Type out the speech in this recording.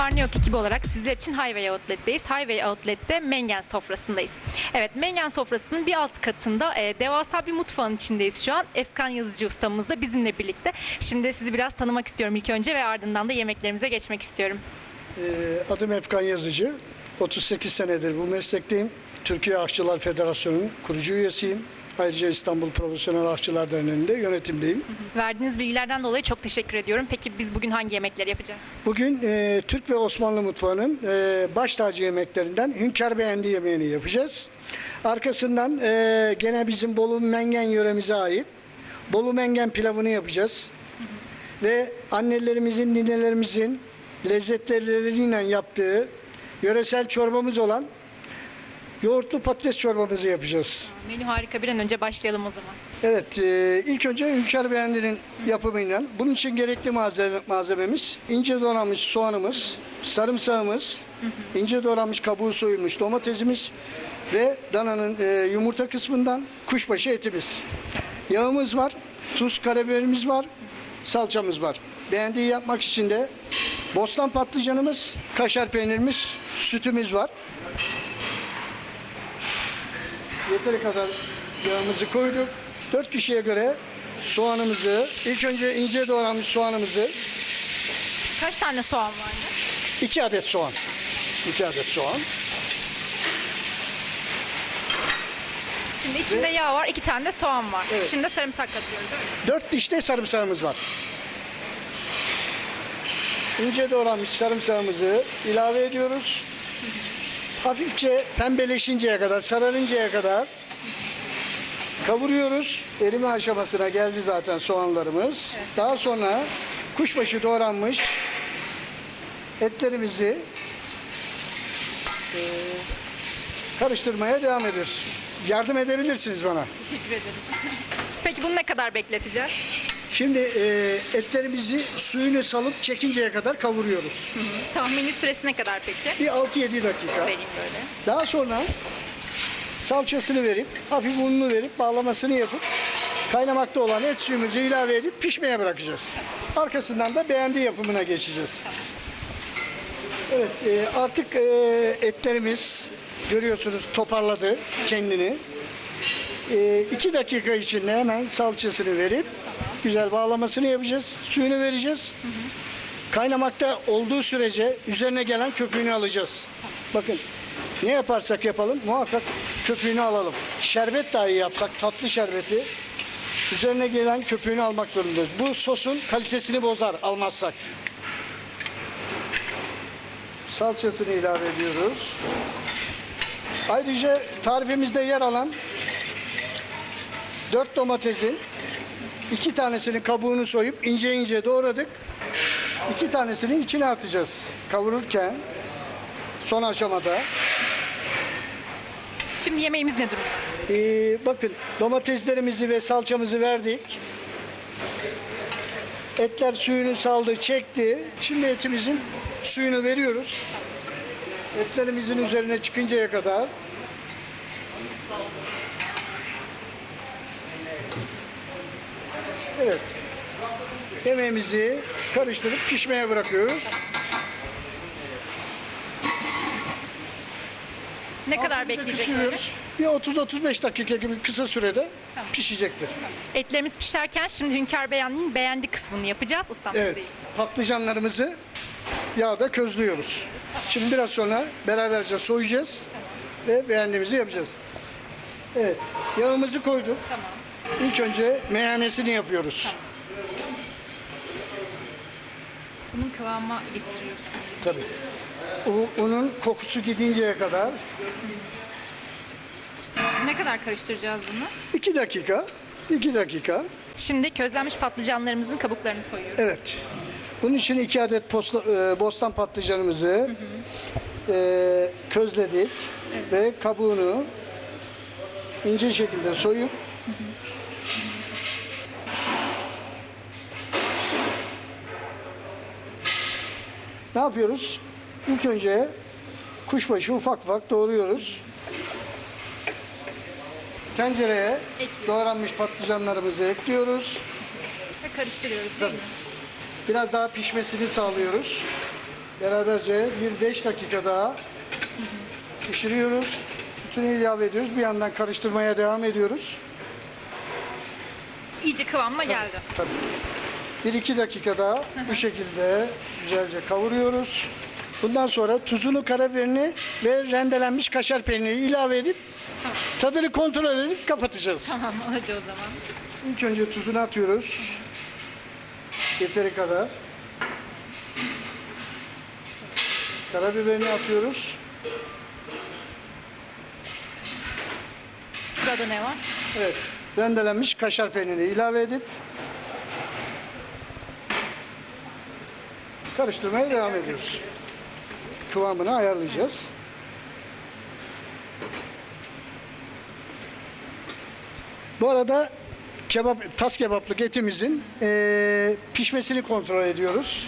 Var New York ekibi olarak sizler için Highway Outlet'teyiz. Highway Outlet'te Mengen sofrasındayız. Evet Mengen sofrasının bir alt katında e, devasa bir mutfağın içindeyiz şu an. Efkan Yazıcı ustamız da bizimle birlikte. Şimdi sizi biraz tanımak istiyorum ilk önce ve ardından da yemeklerimize geçmek istiyorum. Ee, Adım Efkan Yazıcı. 38 senedir bu meslekteyim. Türkiye Aşçılar Federasyonu'nun kurucu üyesiyim. Ayrıca İstanbul Profesyonel Aşçılar Derneği'nde yönetimdeyim. Verdiğiniz bilgilerden dolayı çok teşekkür ediyorum. Peki biz bugün hangi yemekleri yapacağız? Bugün e, Türk ve Osmanlı mutfağının e, baş tacı yemeklerinden hünkâr beğendi yemeğini yapacağız. Arkasından e, gene bizim Bolu Mengen yöremize ait Bolu Mengen pilavını yapacağız. Ve annelerimizin, ninelerimizin lezzetleriyle yaptığı yöresel çorbamız olan yoğurtlu patates çorbamızı yapacağız. Menü harika bir an önce başlayalım o zaman. Evet, e, ilk önce Hünkar Beğendi'nin yapımıyla. Bunun için gerekli malzeme, malzememiz ince doğranmış soğanımız, sarımsağımız, ince doğranmış kabuğu soyulmuş domatesimiz ve dananın e, yumurta kısmından kuşbaşı etimiz. Yağımız var, tuz, karabiberimiz var, salçamız var. Beğendiği yapmak için de bostan patlıcanımız, kaşar peynirimiz, sütümüz var. Yeteri kadar yağımızı koyduk. 4 kişiye göre soğanımızı, ilk önce ince doğranmış soğanımızı, Kaç tane soğan vardı? 2 adet soğan. 2 adet soğan. Şimdi içinde yağ var, iki tane de soğan var. Evet. Şimdi sarımsak katıyoruz değil mi? 4 diş de sarımsağımız var. İnce doğranmış sarımsağımızı ilave ediyoruz. Hafifçe pembeleşinceye kadar, sararıncaya kadar kavuruyoruz. Erime aşamasına geldi zaten soğanlarımız. Daha sonra kuşbaşı doğranmış etlerimizi eee, karıştırmaya devam ediyoruz. Yardım edebilirsiniz bana. Teşekkür ederim. Peki bunu ne kadar bekleteceğiz? Şimdi e, etlerimizi suyunu salıp çekinceye kadar kavuruyoruz. Tahmini süresi ne kadar peki? Bir 6-7 dakika. Vereyim böyle. Daha sonra salçasını verip, hafif ununu verip, bağlamasını yapıp kaynamakta olan et suyumuzu ilave edip pişmeye bırakacağız. Arkasından da beğendiği yapımına geçeceğiz. Evet, e, artık e, etlerimiz görüyorsunuz toparladı kendini. E, iki dakika içinde hemen salçasını verip güzel bağlamasını yapacağız. Suyunu vereceğiz. Kaynamakta olduğu sürece üzerine gelen köpüğünü alacağız. Bakın ne yaparsak yapalım muhakkak köpüğünü alalım. Şerbet dahi yapsak tatlı şerbeti üzerine gelen köpüğünü almak zorundayız. Bu sosun kalitesini bozar almazsak. Salçasını ilave ediyoruz. Ayrıca tarifimizde yer alan 4 domatesin iki tanesinin kabuğunu soyup ince ince doğradık. İki tanesini içine atacağız kavururken son aşamada. Şimdi yemeğimiz ne durumda? Ee, bakın domateslerimizi ve salçamızı verdik. Etler suyunu saldı, çekti. Şimdi etimizin suyunu veriyoruz. Etlerimizin üzerine çıkıncaya kadar. Evet. Yemeğimizi karıştırıp pişmeye bırakıyoruz. Ne kadar Altını da bekleyecek böyle? pişiriyoruz. Bir 30-35 dakika gibi kısa sürede pişecektir. Etlerimiz pişerken şimdi Hünkar Beğendi'nin beğendi kısmını yapacağız. Ustam Evet. sizdeyiz. Patlıcanlarımızı yağda közlüyoruz. Şimdi biraz sonra beraberce soyacağız ve beğendiğimizi yapacağız. Evet. Yağımızı koyduk. Tamam. İlk önce meyanesini yapıyoruz. Bunun kıvama getiriyoruz. Tabii. U- unun kokusu gidinceye kadar Ne kadar karıştıracağız bunu? 2 dakika. 2 dakika. Şimdi közlenmiş patlıcanlarımızın kabuklarını soyuyoruz. Evet. Bunun için iki adet posla- e, bostan patlıcanımızı e, közledik ve kabuğunu ince şekilde soyup ne yapıyoruz? İlk önce kuşbaşı ufak ufak doğruyoruz. Tencereye Ekliyoruz. doğranmış patlıcanlarımızı ekliyoruz. Ve karıştırıyoruz değil mi? Biraz daha pişmesini sağlıyoruz. beraberce bir 5 dakika daha pişiriyoruz. Bütün ilave ediyoruz. Bir yandan karıştırmaya devam ediyoruz. İyice kıvamına geldi. Tabii. Bir iki dakika daha bu şekilde güzelce kavuruyoruz. Bundan sonra tuzunu, karabiberini ve rendelenmiş kaşar peynirini ilave edip tadını kontrol edip kapatacağız. Tamam hadi o zaman. İlk önce tuzunu atıyoruz. Yeteri kadar. Karabiberini atıyoruz. Sırada ne var? Evet. Rendelenmiş kaşar peynirini ilave edip karıştırmaya devam ediyoruz. Kıvamını ayarlayacağız. Bu arada kebap, tas kebaplık etimizin eee, pişmesini kontrol ediyoruz.